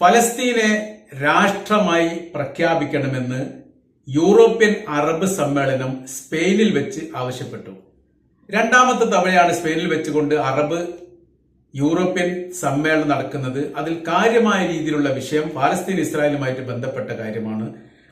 ഫലസ്തീനെ രാഷ്ട്രമായി പ്രഖ്യാപിക്കണമെന്ന് European Arab സമ്മേളനം സ്പെയിനിൽ വെച്ച് ആവശ്യപ്പെട്ടു. രണ്ടാമത്തെ തവണയാണ് സ്പെയിനിൽ വെച്ചുകൊണ്ട് അറബ് യൂറോപ്യൻ സമ്മേളനം നടക്കുന്നത്. അതിൽ കാര്യമായ രീതിയിലുള്ള വിഷയം പാലസ്തീൻ ഇസ്രായേലുമായിട്ട് ബന്ധപ്പെട്ട കാര്യമാണ്.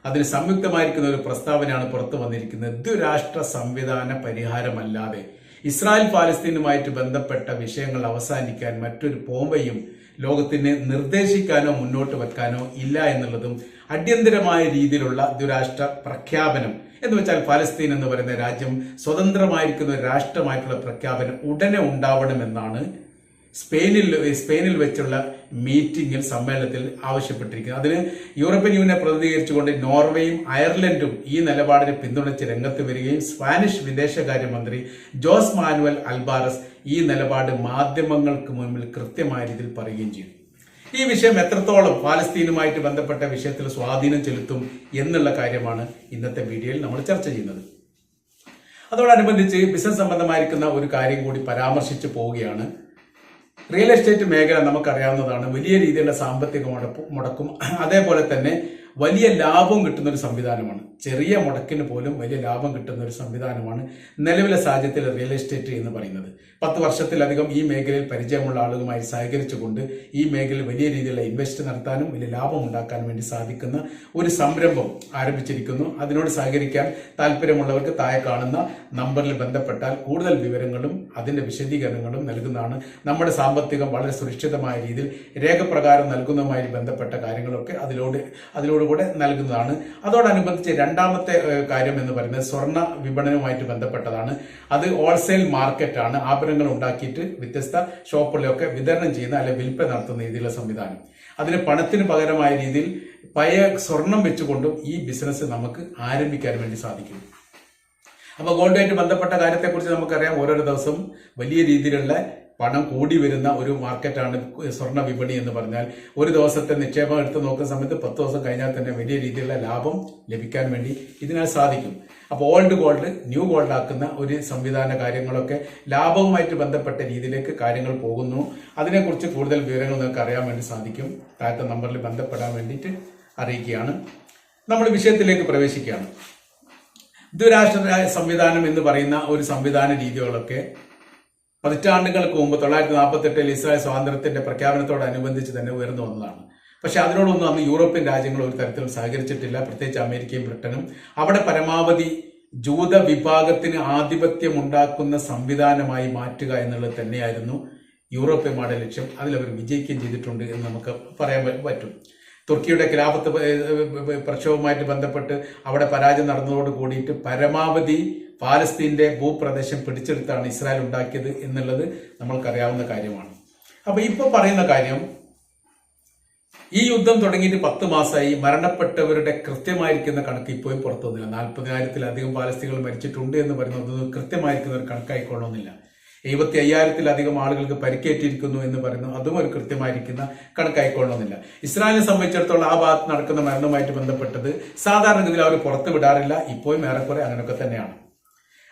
അതിന് സംയുക്തമായിരിക്കുന്ന ഒരു പ്രസ്താവനയാണ് പുറത്തു വന്നിരിക്കുന്നത്. ദ്വിരാഷ്ട്ര സംവിധാന പരിഹാരമല്ലാതെ ഇസ്രായേൽ പാലസ്തീനുമായിട്ട് ബന്ധപ്പെട്ട വിഷയങ്ങൾ അവസാനിക്കാൻ മറ്റൊരു പോംവയും ലോകത്തിന് നിർദ്ദേശിക്കാനോ മുന്നോട്ട് വെക്കാനോ ഇല്ല എന്നുള്ളതും അടിയന്തരമായ രീതിയിലുള്ള ദുരാഷ്ട്ര പ്രഖ്യാപനം എന്ന് വെച്ചാൽ പാലസ്തീൻ എന്ന് പറയുന്ന രാജ്യം സ്വതന്ത്രമായിരിക്കുന്ന ഒരു രാഷ്ട്രമായിട്ടുള്ള പ്രഖ്യാപനം ഉടനെ ഉണ്ടാവണമെന്നാണ് സ്പെയിനിൽ സ്പെയിനിൽ വെച്ചുള്ള മീറ്റിംഗിൽ സമ്മേളനത്തിൽ ആവശ്യപ്പെട്ടിരിക്കുന്നത്. അതിന് യൂറോപ്യൻ യൂണിയനെ പ്രതിനിധീകരിച്ചുകൊണ്ട് നോർവേയും അയർലൻഡും ഈ നിലപാടിനെ പിന്തുണച്ച് രംഗത്ത് വരികയും സ്പാനിഷ് വിദേശകാര്യമന്ത്രി ജോസ് മാനുവൽ അൽബാറസ് ഈ നിലപാട് മാധ്യമങ്ങൾക്ക് മുമ്പിൽ കൃത്യമായ രീതിയിൽ പറയുകയും ചെയ്തു. ഈ വിഷയം എത്രത്തോളം പാലസ്തീനുമായിട്ട് ബന്ധപ്പെട്ട വിഷയത്തിൽ സ്വാധീനം ചെലുത്തും എന്നുള്ള കാര്യമാണ് ഇന്നത്തെ വീഡിയോയിൽ നമ്മൾ ചർച്ച ചെയ്യുന്നത്. അതോടനുബന്ധിച്ച് ബിസിനസ് സംബന്ധമായിരിക്കുന്ന ഒരു കാര്യം കൂടി പരാമർശിച്ചു പോവുകയാണ്. റിയൽ എസ്റ്റേറ്റ് മേഖല നമുക്കറിയാവുന്നതാണ് വലിയ രീതിയിലുള്ള സാമ്പത്തിക മുടക്കും. അതേപോലെ തന്നെ വലിയ ലാഭം കിട്ടുന്ന ഒരു സംവിധാനമാണ്. ചെറിയ മുടക്കിന് പോലും വലിയ ലാഭം കിട്ടുന്ന ഒരു സംവിധാനമാണ് നിലവിലെ സാഹചര്യത്തിൽ റിയൽ എസ്റ്റേറ്റ് എന്ന് പറയുന്നത്. പത്ത് വർഷത്തിലധികം ഈ മേഖലയിൽ പരിചയമുള്ള ആളുകളുമായി സഹകരിച്ചുകൊണ്ട് ഈ മേഖലയിൽ വലിയ രീതിയിലുള്ള ഇൻവെസ്റ്റ് നടത്താനും വലിയ ലാഭം ഉണ്ടാക്കാനും വേണ്ടി സാധിക്കുന്ന ഒരു സംരംഭം ആരംഭിച്ചിരിക്കുന്നു. അതിനോട് സഹകരിക്കാൻ താല്പര്യമുള്ളവർക്ക് താഴെ കാണുന്ന നമ്പറിൽ ബന്ധപ്പെട്ടാൽ കൂടുതൽ വിവരങ്ങളും അതിന്റെ വിശദീകരണങ്ങളും നൽകുന്നതാണ് നമ്മുടെ സാമ്പത്തികം വളരെ സുരക്ഷിതമായ രീതിയിൽ രേഖപ്രകാരം നൽകുന്നതുമായി ബന്ധപ്പെട്ട കാര്യങ്ങളൊക്കെ അതിലൂടെ അതിലൂടെ നൽകുന്നതാണ്. അതോടനുബന്ധിച്ച് രണ്ടാമത്തെ കാര്യം എന്ന് പറയുന്നത് സ്വർണ വിപണനവുമായിട്ട് ബന്ധപ്പെട്ടതാണ്. അത് ഹോൾസെയിൽ മാർക്കറ്റാണ് ആഭരണങ്ങൾ ഉണ്ടാക്കിയിട്ട് വ്യത്യസ്ത ഷോപ്പുകളിലൊക്കെ വിതരണം ചെയ്യുന്ന അല്ലെ വിൽപ്പന നടത്തുന്ന രീതിയിലുള്ള സംവിധാനം. അതിന് പണത്തിന് പകരമായ രീതിയിൽ പയ സ്വർണം വെച്ചുകൊണ്ടും ഈ ബിസിനസ് നമുക്ക് ആരംഭിക്കാൻ വേണ്ടി സാധിക്കും. അപ്പോൾ ഗോൾഡുമായിട്ട് ബന്ധപ്പെട്ട കാര്യത്തെക്കുറിച്ച് നമുക്കറിയാം. ഓരോരോ ദിവസം വലിയ രീതിയിലുള്ള പണം കൂടി വരുന്ന ഒരു മാർക്കറ്റാണ് സ്വർണ വിപണി എന്ന് പറഞ്ഞാൽ ഒരു ദിവസത്തെ നിക്ഷേപം എടുത്ത് നോക്കുന്ന സമയത്ത് പത്ത് ദിവസം കഴിഞ്ഞാൽ തന്നെ വലിയ രീതിയിലുള്ള ലാഭം ലഭിക്കാൻ വേണ്ടി ഇതിനാൽ സാധിക്കും. അപ്പോൾ ഓൾഡ് ഗോൾഡ് ന്യൂ ഗോൾഡ് ആക്കുന്ന ഒരു സംവിധാന കാര്യങ്ങളൊക്കെ ലാഭവുമായിട്ട് ബന്ധപ്പെട്ട രീതിയിലേക്ക് കാര്യങ്ങൾ പോകുന്നു. അതിനെക്കുറിച്ച് കൂടുതൽ വിവരങ്ങൾ നിങ്ങൾക്ക് അറിയാൻ വേണ്ടി സാധിക്കും. താഴത്തെ നമ്പറിൽ ബന്ധപ്പെടാൻ വേണ്ടിയിട്ട് അറിയിക്കുകയാണ്. നമ്മൾ വിഷയത്തിലേക്ക് പ്രവേശിക്കുകയാണ്. ദ്വിരാഷ്ട്ര സംവിധാനം എന്ന് പറയുന്ന ഒരു സംവിധാന രീതികളൊക്കെ പതിറ്റാണ്ടുകൾക്ക് മുമ്പ് തൊള്ളായിരത്തി നാൽപ്പത്തെട്ടിൽ ഇസ്രായേൽ സ്വാതന്ത്ര്യത്തിന്റെ പ്രഖ്യാപനത്തോടനുബന്ധിച്ച് തന്നെ ഉയർന്നു വന്നതാണ്. പക്ഷെ അതിനോടൊന്നും അന്ന് യൂറോപ്യൻ രാജ്യങ്ങൾ ഒരു തരത്തിലും സഹകരിച്ചിട്ടില്ല. പ്രത്യേകിച്ച് അമേരിക്കയും ബ്രിട്ടനും. അവിടെ പരമാവധി ജൂത വിഭാഗത്തിന് ആധിപത്യം ഉണ്ടാക്കുന്ന സംവിധാനമായി മാറ്റുക എന്നുള്ളത് തന്നെയായിരുന്നു യൂറോപ്യന്മാരുടെ ലക്ഷ്യം. അതിലവർ വിജയിക്കുകയും ചെയ്തിട്ടുണ്ട് എന്ന് നമുക്ക് പറയാൻ പറ്റും. തുർക്കിയുടെ ഖിലാഫത്ത് പ്രക്ഷോഭവുമായിട്ട് ബന്ധപ്പെട്ട് അവിടെ പരാജയം നടന്നതോട് കൂടിയിട്ട് പരമാവധി പാലസ്തീന്റെ ഭൂപ്രദേശം പിടിച്ചെടുത്താണ് ഇസ്രായേൽ ഉണ്ടാക്കിയത് എന്നുള്ളത് നമ്മൾക്കറിയാവുന്ന കാര്യമാണ്. അപ്പൊ ഇപ്പൊ പറയുന്ന കാര്യം ഈ യുദ്ധം തുടങ്ങിയിട്ട് പത്ത് മാസമായി മരണപ്പെട്ടവരുടെ കൃത്യമായിരിക്കുന്ന കണക്ക് ഇപ്പോഴും പുറത്തു വന്നില്ല. നാൽപ്പതിനായിരത്തിലധികം പാലസ്തീനികൾ മരിച്ചിട്ടുണ്ട് എന്ന് പറയുന്നത് കൃത്യമായിരിക്കുന്ന ഒരു കണക്കായിക്കൊള്ളുന്നില്ല എഴുപത്തി അയ്യായിരത്തിലധികം ആളുകൾക്ക് പരിക്കേറ്റിരിക്കുന്നു എന്ന് പറയുന്നു അതും ഒരു കൃത്യമായിരിക്കുന്ന കണക്കായിക്കൊള്ളുന്നില്ല ഇസ്രായേലിനെ സംബന്ധിച്ചിടത്തോളം ആ ഭാഗത്ത് നടക്കുന്ന മരണവുമായിട്ട് ബന്ധപ്പെട്ടത് സാധാരണഗതിയിൽ അവർ പുറത്തു വിടാറില്ല. ഇപ്പോഴും ഏറെക്കുറെ അങ്ങനെയൊക്കെ തന്നെയാണ്.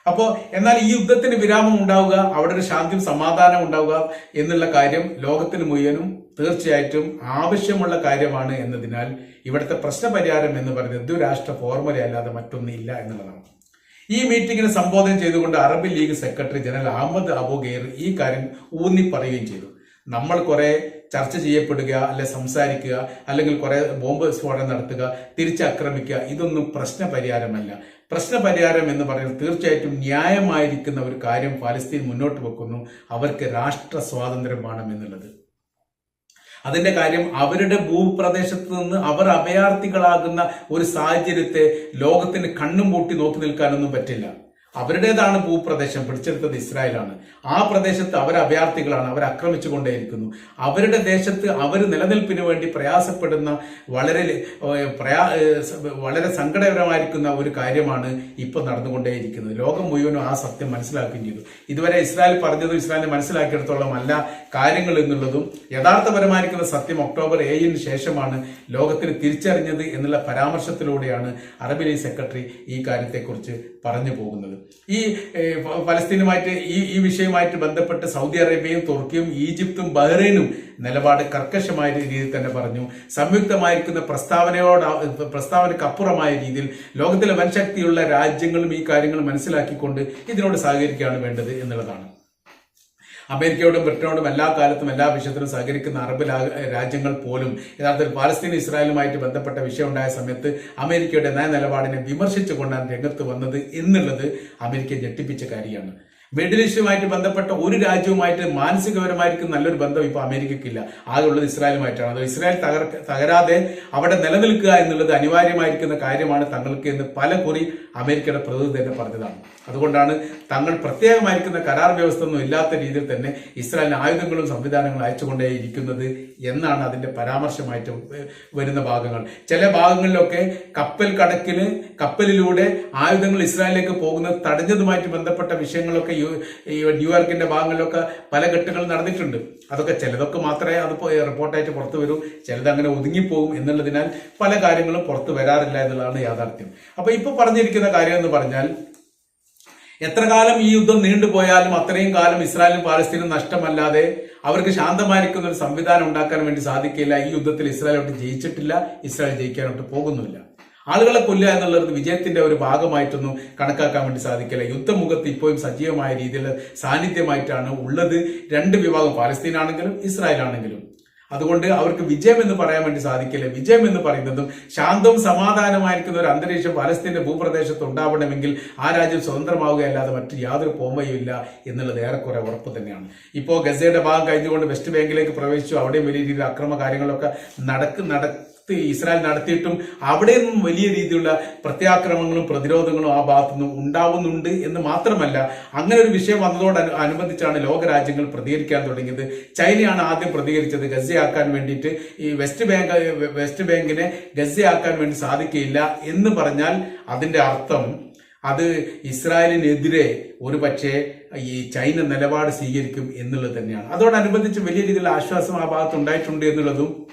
അപ്പോ എന്നാൽ ഈ യുദ്ധത്തിന് വിരാമം ഉണ്ടാവുക അവിടെ ഒരു ശാന്തിയും സമാധാനം ഉണ്ടാവുക എന്നുള്ള കാര്യം ലോകത്തിന് മുഴുവനും തീർച്ചയായിട്ടും ആവശ്യമുള്ള കാര്യമാണ് എന്നതിനാൽ ഇവിടുത്തെ പ്രശ്നപരിഹാരം എന്ന് പറയുന്നത് ദ്വിരാഷ്ട്ര ഫോർമുല അല്ലാതെ മറ്റൊന്നില്ല എന്നുള്ളതാണ്. ഈ മീറ്റിംഗിനെ സംബോധന ചെയ്തുകൊണ്ട് Arab League secretary general Ahmed Abu gainer ഈ കാര്യം ഊന്നി പറയുകയും ചെയ്തു. നമ്മൾ കുറെ ചർച്ച ചെയ്യപ്പെടുക അല്ലെ സംസാരിക്കുക അല്ലെങ്കിൽ കുറെ ബോംബ് സ്ഫോടനം നടത്തുക തിരിച്ചാക്രമിക്കുക ഇതൊന്നും പ്രശ്ന പരിഹാരമല്ല പ്രശ്ന പരിഹാരം എന്ന് പറയുന്നത് തീർച്ചയായിട്ടും ന്യായമായിരിക്കുന്ന ഒരു കാര്യം ഫലസ്തീൻ മുന്നോട്ട് വെക്കുന്നു. അവർക്ക് രാഷ്ട്ര സ്വാതന്ത്ര്യം വേണം എന്നുള്ളത്. അതിന്റെ കാര്യം അവരുടെ ഭൂപ്രദേശത്ത് നിന്ന് അവർ അഭയാർത്ഥികളാകുന്ന ഒരു സാഹചര്യത്തെ ലോകത്തിന് കണ്ണും പൂട്ടി നോക്കി നിൽക്കാനൊന്നും പറ്റില്ല. അവരുടേതാണ് ഭൂപ്രദേശം പിടിച്ചെടുത്തത് ഇസ്രായേലാണ്. ആ പ്രദേശത്ത് അവർ അഭയാർത്ഥികളാണ്. അവർ ആക്രമിച്ചുകൊണ്ടേയിരിക്കുന്നു. അവരുടെ ദേശത്ത് അവർ നിലനിൽപ്പിന് വേണ്ടി പ്രയാസപ്പെടുന്ന വളരെ പ്രയാ വളരെ സങ്കടകരമായിരിക്കുന്ന ഒരു കാര്യമാണ് ഇപ്പോൾ നടന്നുകൊണ്ടേയിരിക്കുന്നത്. ലോകം മുഴുവനും ആ സത്യം മനസ്സിലാക്കുകയും ചെയ്തു. ഇതുവരെ ഇസ്രായേൽ പറഞ്ഞതും ഇസ്രായേലിനെ മനസ്സിലാക്കിയെടുത്തോളം അല്ല കാര്യങ്ങൾ എന്നുള്ളതും യഥാർത്ഥപരമായിരിക്കുന്ന സത്യം ഒക്ടോബർ ഏഴിന് ശേഷമാണ് ലോകത്തിന് തിരിച്ചറിഞ്ഞത് എന്നുള്ള പരാമർശത്തിലൂടെയാണ് അറബ് ലീഗ് സെക്രട്ടറി ഈ കാര്യത്തെക്കുറിച്ച് പറഞ്ഞു പോകുന്നത്. ഈ ഫലസ്തീനുമായിട്ട് ഈ ഈ വിഷയവുമായിട്ട് ബന്ധപ്പെട്ട് സൗദി അറേബ്യയും തുർക്കിയും ഈജിപ്തും ബഹ്റൈനും നിലപാട് കർക്കശമായ രീതിയിൽ തന്നെ പറഞ്ഞു. സംയുക്തമായിരിക്കുന്ന പ്രസ്താവനയോട് പ്രസ്താവനയ്ക്കപ്പുറമായ രീതിയിൽ ലോകത്തിലെ വൻശക്തിയുള്ള രാജ്യങ്ങളും ഈ കാര്യങ്ങൾ മനസ്സിലാക്കിക്കൊണ്ട് ഇതിനോട് സഹകരിക്കുകയാണ് വേണ്ടത് എന്നുള്ളതാണ്. അമേരിക്കയോടും ബ്രിട്ടനോടും എല്ലാ കാലത്തും എല്ലാ വിഷയത്തിലും സഹകരിക്കുന്ന അറബ് രാജ്യങ്ങൾ പോലും യഥാർത്ഥത്തിൽ പാലസ്തീൻ ഇസ്രായേലുമായിട്ട് ബന്ധപ്പെട്ട വിഷയം ഉണ്ടായ സമയത്ത് അമേരിക്കയുടെ നയ നിലപാടിനെ വിമർശിച്ചുകൊണ്ടാണ് രംഗത്ത് വന്നത് എന്നുള്ളത് അമേരിക്കയെ ഞെട്ടിപ്പിച്ച കാര്യമാണ്. മിഡിൽ ഈസ്റ്റുമായിട്ട് ബന്ധപ്പെട്ട ഒരു രാജ്യവുമായിട്ട് മാനസികപരമായിരിക്കും നല്ലൊരു ബന്ധം ഇപ്പോൾ അമേരിക്കയ്ക്കില്ല. ആകെ ഉള്ളത് ഇസ്രായേലുമായിട്ടാണ്. അത് ഇസ്രായേൽ തകർ തകരാതെ അവിടെ നിലനിൽക്കുക എന്നുള്ളത് അനിവാര്യമായിരിക്കുന്ന കാര്യമാണ് തങ്ങൾക്ക് എന്ന് പല കുറി അമേരിക്കയുടെ പ്രതിനിധി തന്നെ പറഞ്ഞതാണ്. അതുകൊണ്ടാണ് തങ്ങൾ പ്രത്യേകമായിരിക്കുന്ന കരാർ വ്യവസ്ഥ ഒന്നും ഇല്ലാത്ത രീതിയിൽ തന്നെ ഇസ്രായേലിന് ആയുധങ്ങളും സംവിധാനങ്ങളും അയച്ചുകൊണ്ടേയിരിക്കുന്നത് എന്നാണ് അതിന്റെ പരാമർശമായിട്ട് വരുന്ന ഭാഗങ്ങൾ. ചില ഭാഗങ്ങളിലൊക്കെ കപ്പൽ കടക്കിന് കപ്പലിലൂടെ ആയുധങ്ങൾ ഇസ്രായേലിലേക്ക് പോകുന്നത് തടഞ്ഞതുമായിട്ട് ബന്ധപ്പെട്ട വിഷയങ്ങളൊക്കെ ന്യൂയോർക്കിന്റെ ഭാഗങ്ങളിലൊക്കെ പല ഘട്ടങ്ങളും നടന്നിട്ടുണ്ട്. അതൊക്കെ ചിലതൊക്കെ മാത്രമേ അത് റിപ്പോർട്ടായിട്ട് പുറത്തു വരൂ. ചിലത് അങ്ങനെ ഒതുങ്ങിപ്പോകും എന്നുള്ളതിനാൽ പല കാര്യങ്ങളും പുറത്തു വരാറില്ല എന്നുള്ളതാണ് യാഥാർത്ഥ്യം. അപ്പൊ ഇപ്പൊ പറഞ്ഞിരിക്കുന്ന കാര്യം എന്ന് പറഞ്ഞാൽ എത്ര കാലം ഈ യുദ്ധം നീണ്ടുപോയാലും അത്രയും കാലം ഇസ്രായേലും പാലസ്തീനും നഷ്ടമല്ലാതെ അവർക്ക് ശാന്തമായിരിക്കുന്ന ഒരു സംവിധാനം ഉണ്ടാക്കാൻ വേണ്ടി സാധിക്കില്ല. ഈ യുദ്ധത്തിൽ ഇസ്രായേലോട്ട് ജയിച്ചിട്ടില്ല ഇസ്രായേൽ ജയിക്കാനോട്ട് പോകുന്നുമില്ല. ആളുകളെ കൊല്ലുക എന്നുള്ളത് വിജയത്തിന്റെ ഒരു ഭാഗമായിട്ടൊന്നും കണക്കാക്കാൻ വേണ്ടി സാധിക്കില്ല. യുദ്ധമുഖത്ത് ഇപ്പോഴും സജീവമായ രീതിയിൽ സാന്നിധ്യമായിട്ടാണ് ഉള്ളത് രണ്ട് വിഭാഗം പാലസ്തീൻ ആണെങ്കിലും ഇസ്രായേൽ ആണെങ്കിലും അതുകൊണ്ട് അവർക്ക് വിജയം എന്ന് പറയാൻ വേണ്ടി സാധിക്കില്ല. വിജയം എന്ന് പറയുന്നതും ശാന്തവും സമാധാനമായിരിക്കുന്ന ഒരു അന്തരീക്ഷം പലസ്തീന്റെ ഭൂപ്രദേശത്ത് ഉണ്ടാവണമെങ്കിൽ ആ രാജ്യം സ്വതന്ത്രമാവുകയല്ലാതെ മറ്റു യാതൊരു പോംവയും എന്നുള്ളത് ഏറെക്കുറെ ഉറപ്പ് തന്നെയാണ്. ഇപ്പോൾ ഗസയുടെ ഭാഗം കഴിഞ്ഞുകൊണ്ട് വെസ്റ്റ് ബാങ്കിലേക്ക് പ്രവേശിച്ചു. അവിടെയും വലിയ രീതിയിൽ അക്രമ കാര്യങ്ങളൊക്കെ നടക്ക് നടത്തി ഇസ്രായേൽ നടത്തിയിട്ടും അവിടെ നിന്നും വലിയ രീതിയിലുള്ള പ്രത്യാക്രമണങ്ങളും പ്രതിരോധങ്ങളും ആ ഭാഗത്തു നിന്നും ഉണ്ടാവുന്നുണ്ട് എന്ന് മാത്രമല്ല അങ്ങനെ ഒരു വിഷയം വന്നതോട് അനു- അനുബന്ധിച്ചാണ് ലോകരാജ്യങ്ങൾ പ്രതികരിക്കാൻ തുടങ്ങിയത്. ചൈനയാണ് ആദ്യം പ്രതികരിച്ചത് ഗസയാക്കാൻ വേണ്ടിയിട്ട്. ഈ വെസ്റ്റ് ബാങ്ക് വെസ്റ്റ് ബാങ്കിനെ ഗസയാക്കാൻ വേണ്ടി സാധിക്കില്ല എന്ന് പറഞ്ഞാൽ അതിന്റെ അർത്ഥം അത് ഇസ്രായേലിനെതിരെ ഒരു പക്ഷേ ഈ ചൈന നിലപാട് സ്വീകരിക്കും എന്നുള്ളത് തന്നെയാണ്. അതോടനുബന്ധിച്ച് വലിയ രീതിയിലുള്ള ആശ്വാസം ആ ഭാഗത്ത് ഉണ്ടായിട്ടുണ്ട് എന്നുള്ളതും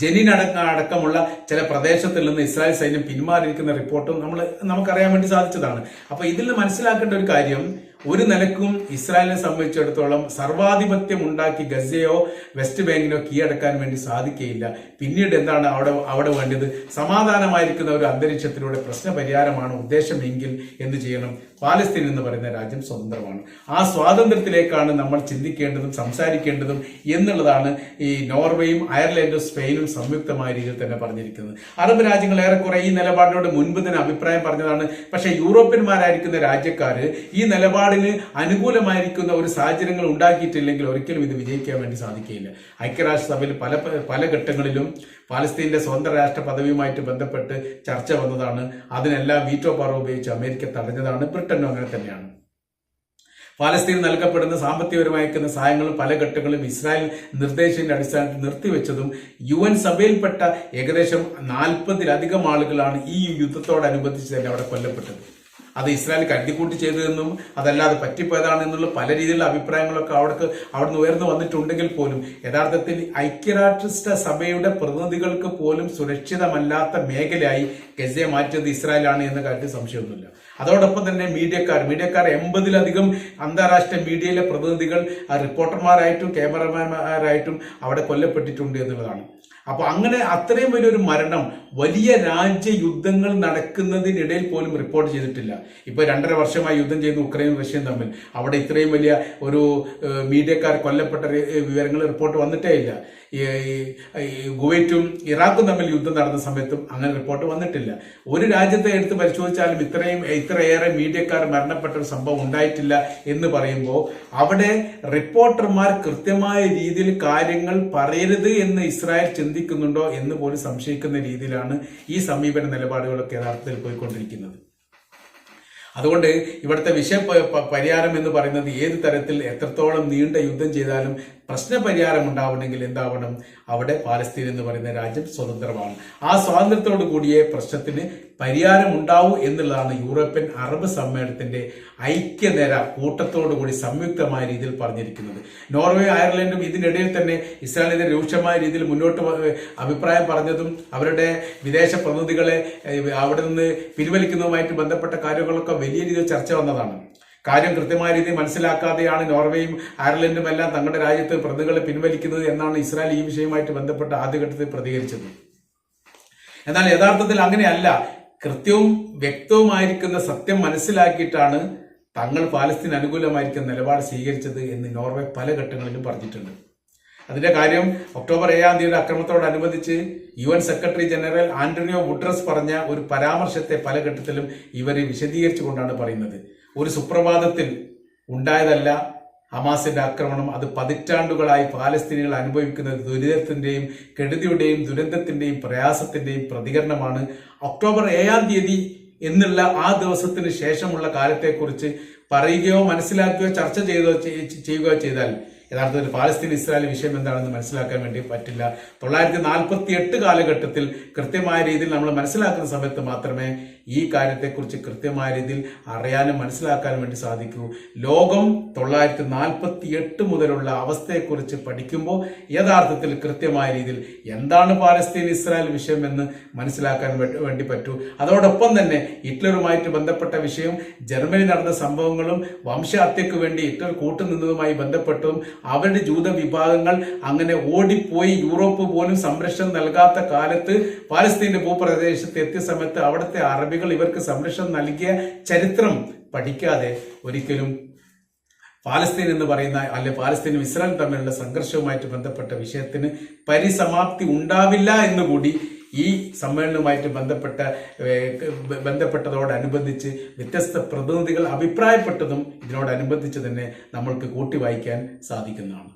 ജനീൻ അടക്ക അടക്കമുള്ള ചില പ്രദേശത്തിൽ നിന്ന് ഇസ്രായേൽ സൈന്യം പിന്മാറിയിരിക്കുന്ന റിപ്പോർട്ടും നമ്മൾ നമുക്കറിയാൻ വേണ്ടി സാധിച്ചതാണ്. അപ്പൊ ഇതിൽ നിന്ന് മനസ്സിലാക്കേണ്ട ഒരു കാര്യം ഒരു നിലക്കും ഇസ്രായേലിനെ സംബന്ധിച്ചിടത്തോളം സർവാധിപത്യം ഉണ്ടാക്കി ഗസയോ വെസ്റ്റ് ബാങ്കിനോ കീഴടക്കാൻ വേണ്ടി സാധിക്കുകയില്ല. പിന്നീട് എന്താണ് അവിടെ അവിടെ വേണ്ടത്? സമാധാനമായിരിക്കുന്ന ഒരു അന്തരീക്ഷത്തിലൂടെ പ്രശ്നപരിഹാരമാണ് ഉദ്ദേശമെങ്കിൽ എന്ത് ചെയ്യണം? പാലസ്തീൻ എന്ന് പറയുന്ന രാജ്യം സ്വതന്ത്രമാണ്. ആ സ്വാതന്ത്ര്യത്തിലേക്കാണ് നമ്മൾ ചിന്തിക്കേണ്ടതും സംസാരിക്കേണ്ടതും എന്നുള്ളതാണ് ഈ നോർവേയും അയർലൻഡും സ്പെയിനും സംയുക്തമായ രീതിയിൽ തന്നെ പറഞ്ഞിരിക്കുന്നത്. അറബ് രാജ്യങ്ങൾ ഏറെക്കുറെ ഈ നിലപാടിനോട് മുൻപ് തന്നെ അഭിപ്രായം പറഞ്ഞതാണ്. പക്ഷെ യൂറോപ്യന്മാരായിരിക്കുന്ന രാജ്യക്കാര് ഈ നിലപാടിന് അനുകൂലമായിരിക്കുന്ന ഒരു സാഹചര്യങ്ങൾ ഉണ്ടാക്കിയിട്ടില്ലെങ്കിൽ ഒരിക്കലും ഇത് വിജയിക്കാൻ വേണ്ടി സാധിക്കുകയില്ല. ഐക്യരാഷ്ട്രസഭയിൽ പല പല ഘട്ടങ്ങളിലും പാലസ്തീന്റെ സ്വന്തം രാഷ്ട്ര പദവിയുമായിട്ട് ബന്ധപ്പെട്ട് ചർച്ച വന്നതാണ്. അതിനെല്ലാം വീറ്റോ പവർ ഉപയോഗിച്ച് അമേരിക്ക തടഞ്ഞതാണ്. ബ്രിട്ടനും അങ്ങനെ തന്നെയാണ്. പാലസ്തീൻ നൽകപ്പെടുന്ന സാമ്പത്തികപരമായിരിക്കുന്ന സഹായങ്ങളും പല ഘട്ടങ്ങളും ഇസ്രായേൽ നിർദ്ദേശത്തിന്റെ അടിസ്ഥാനത്തിൽ നിർത്തിവെച്ചതും യു എൻ സഭയിൽപ്പെട്ട ഏകദേശം നാൽപ്പതിലധികം ആളുകളാണ് ഈ യുദ്ധത്തോടനുബന്ധിച്ച് തന്നെ അവിടെ കൊല്ലപ്പെട്ടത്. അത് ഇസ്രായേൽ കരുതിക്കൂട്ടി ചെയ്തതെന്നും അതല്ലാതെ പറ്റിപ്പോയതാണെന്നുള്ള പല രീതിയിലുള്ള അഭിപ്രായങ്ങളൊക്കെ അവിടെ അവിടുന്ന് ഉയർന്നു വന്നിട്ടുണ്ടെങ്കിൽ പോലും യഥാർത്ഥത്തിൽ ഐക്യരാഷ്ട്ര സഭയുടെ പ്രതിനിധികൾക്ക് പോലും സുരക്ഷിതമല്ലാത്ത മേഖലയായി ഗസയെ മാറ്റിയത് ഇസ്രായേലാണ് എന്ന കാര്യത്തിൽ സംശയമൊന്നുമില്ല. അതോടൊപ്പം തന്നെ മീഡിയക്കാർ മീഡിയക്കാർ എൺപതിലധികം അന്താരാഷ്ട്ര മീഡിയയിലെ പ്രതിനിധികൾ റിപ്പോർട്ടർമാരായിട്ടും ക്യാമറമാൻമാരായിട്ടും അവിടെ കൊല്ലപ്പെട്ടിട്ടുണ്ട് എന്നുള്ളതാണ്. അപ്പോൾ അങ്ങനെ അത്രയും വലിയൊരു മരണം വലിയ രാജ്യ യുദ്ധങ്ങൾ നടക്കുന്നതിനിടയിൽ പോലും റിപ്പോർട്ട് ചെയ്തിട്ടില്ല. ഇപ്പൊ രണ്ടര വർഷമായി യുദ്ധം ചെയ്യുന്ന ഉക്രൈനും റഷ്യയും തമ്മിൽ. അവിടെ ഇത്രയും വലിയ ഒരു മീഡിയക്കാർ കൊല്ലപ്പെട്ട വിവരങ്ങൾ റിപ്പോർട്ട് വന്നിട്ടേ ഇല്ല. കുവൈറ്റും ഇറാഖും തമ്മിൽ യുദ്ധം നടന്ന സമയത്തും അങ്ങനെ റിപ്പോർട്ട് വന്നിട്ടില്ല. ഒരു രാജ്യത്തെ എടുത്ത് പരിശോധിച്ചാലും ഇത്രയും ഇത്രയേറെ മീഡിയക്കാർ മരണപ്പെട്ട ഒരു സംഭവം ഉണ്ടായിട്ടില്ല എന്ന് പറയുമ്പോൾ അവിടെ റിപ്പോർട്ടർമാർ കൃത്യമായ രീതിയിൽ കാര്യങ്ങൾ പറയരുത് എന്ന് ഇസ്രായേൽ ചിന്തിക്കുന്നുണ്ടോ എന്ന് പോലും സംശയിക്കുന്ന രീതിയിലാണ് ഈ സമീപന നിലപാടുകളൊക്കെ യഥാർത്ഥത്തിൽ പോയിക്കൊണ്ടിരിക്കുന്നത്. അതുകൊണ്ട് ഇവിടുത്തെ വിഷയ പരിഹാരം എന്ന് പറയുന്നത് ഏത് തരത്തിൽ എത്രത്തോളം നീണ്ട യുദ്ധം ചെയ്താലും പ്രശ്നപരിഹാരം ഉണ്ടാവണമെങ്കിൽ എന്താവണം? അവിടെ പാലസ്തീൻ എന്ന് പറയുന്ന രാജ്യം സ്വതന്ത്രമാണ്. ആ സ്വാതന്ത്ര്യത്തോടു കൂടിയേ പ്രശ്നത്തിന് പരിഹാരം ഉണ്ടാവൂ എന്നുള്ളതാണ് യൂറോപ്യൻ അറബ് സമ്മേളനത്തിന്റെ ഐക്യനിര കൂട്ടത്തോടു കൂടി സംയുക്തമായ രീതിയിൽ പറഞ്ഞിരിക്കുന്നത്. നോർവേ അയർലൻഡും ഇതിനിടയിൽ തന്നെ ഇസ്രായേലിനെ രൂക്ഷമായ രീതിയിൽ മുന്നോട്ട് അഭിപ്രായം പറഞ്ഞതും അവരുടെ വിദേശ പ്രതിനിധികളെ അവിടെ നിന്ന് പിൻവലിക്കുന്നതുമായിട്ട് ബന്ധപ്പെട്ട കാര്യങ്ങളൊക്കെ വലിയ രീതിയിൽ ചർച്ച വന്നതാണ്. കാര്യം കൃത്യമായ രീതിയിൽ മനസ്സിലാക്കാതെയാണ് നോർവേയും അയർലൻഡും എല്ലാം തങ്ങളുടെ രാജ്യത്ത് പ്രതികളെ പിൻവലിക്കുന്നത് എന്നാണ് ഇസ്രായേൽ ഈ വിഷയവുമായിട്ട് ബന്ധപ്പെട്ട് ആദ്യഘട്ടത്തിൽ പ്രതികരിച്ചത്. എന്നാൽ യഥാർത്ഥത്തിൽ അങ്ങനെയല്ല. കൃത്യവും വ്യക്തവുമായിരിക്കുന്ന സത്യം മനസ്സിലാക്കിയിട്ടാണ് തങ്ങൾ പാലസ്തീൻ അനുകൂലമായിരിക്കുന്ന നിലപാട് സ്വീകരിച്ചത് എന്ന് നോർവേ പല ഘട്ടങ്ങളിലും പറഞ്ഞിട്ടുണ്ട്. അതിന്റെ കാര്യം ഒക്ടോബർ ഏഴാം തീയതി അക്രമത്തോടനുബന്ധിച്ച് U N secretary general Antonio Guterres പറഞ്ഞ ഒരു പരാമർശത്തെ പല ഘട്ടത്തിലും ഇവർ വിശദീകരിച്ചുകൊണ്ടാണ് പറയുന്നത്. ഒരു സുപ്രഭാതത്തിൽ ഉണ്ടായതല്ല ഹമാസിന്റെ ആക്രമണം. അത് പതിറ്റാണ്ടുകളായി പാലസ്തീനികൾ അനുഭവിക്കുന്ന ദുരിതത്തിന്റെയും കെടുതിയുടെയും ദുരന്തത്തിന്റെയും പ്രയാസത്തിന്റെയും പ്രതികരണമാണ്. ഒക്ടോബർ ഏഴാം തീയതി എന്നുള്ള ആ ദിവസത്തിന് ശേഷമുള്ള കാലത്തെക്കുറിച്ച് പറയുകയോ മനസ്സിലാക്കുകയോ ചർച്ച ചെയ്തോ ചെയ്- ചെയ്യുകയോ ചെയ്താൽ യഥാർത്ഥത്തിൽ പാലസ്തീൻ ഇസ്രായേൽ വിഷയം എന്താണെന്ന് മനസ്സിലാക്കാൻ വേണ്ടി പറ്റില്ല. തൊള്ളായിരത്തി നാൽപ്പത്തി എട്ട് കാലഘട്ടത്തിൽ കൃത്യമായ രീതിയിൽ നമ്മൾ മനസ്സിലാക്കുന്ന സമയത്ത് മാത്രമേ ഈ കാര്യത്തെക്കുറിച്ച് കൃത്യമായ രീതിയിൽ അറിയാനും മനസ്സിലാക്കാനും വേണ്ടി സാധിക്കൂ ലോകം തൊള്ളായിരത്തി നാൽപ്പത്തി എട്ട് മുതലുള്ള അവസ്ഥയെക്കുറിച്ച് പഠിക്കുമ്പോൾ യഥാർത്ഥത്തിൽ കൃത്യമായ രീതിയിൽ എന്താണ് പാലസ്തീൻ ഇസ്രായേൽ വിഷയം എന്ന് മനസ്സിലാക്കാൻ വേണ്ടി പറ്റൂ. അതോടൊപ്പം തന്നെ ഹിറ്റ്ലറുമായിട്ട് ബന്ധപ്പെട്ട വിഷയം ജർമ്മനി നടന്ന സംഭവങ്ങളും വംശഹത്യക്ക് വേണ്ടി ഹിറ്റ്ലർ കൂട്ടുനിന്നതുമായി ബന്ധപ്പെട്ടും അവരുടെ ജൂത വിഭാഗങ്ങൾ അങ്ങനെ ഓടിപ്പോയി യൂറോപ്പ് പോലും സംരക്ഷണം നൽകാത്ത കാലത്ത് പാലസ്തീന്റെ ഭൂപ്രദേശത്ത് എത്തിയ സമയത്ത് അവിടുത്തെ അറബികൾ ഇവർക്ക് സംരക്ഷണം നൽകിയ ചരിത്രം പഠിക്കാതെ ഒരിക്കലും പാലസ്തീൻ എന്ന് പറയുന്ന അല്ലെ പാലസ്തീനും ഇസ്രായേൽ തമ്മിലുള്ള സംഘർഷവുമായിട്ട് ബന്ധപ്പെട്ട വിഷയത്തിന് പരിസമാപ്തി ഉണ്ടാവില്ല എന്ന് കൂടി ഈ സമ്മേളനവുമായിട്ട് ബന്ധപ്പെട്ട ബന്ധപ്പെട്ടതോടനുബന്ധിച്ച് വ്യത്യസ്ത പ്രതിനിധികൾ അഭിപ്രായപ്പെട്ടതും ഇതിനോടനുബന്ധിച്ച് തന്നെ നമ്മൾക്ക് കൂട്ടി വായിക്കാൻ സാധിക്കുന്നതാണ്.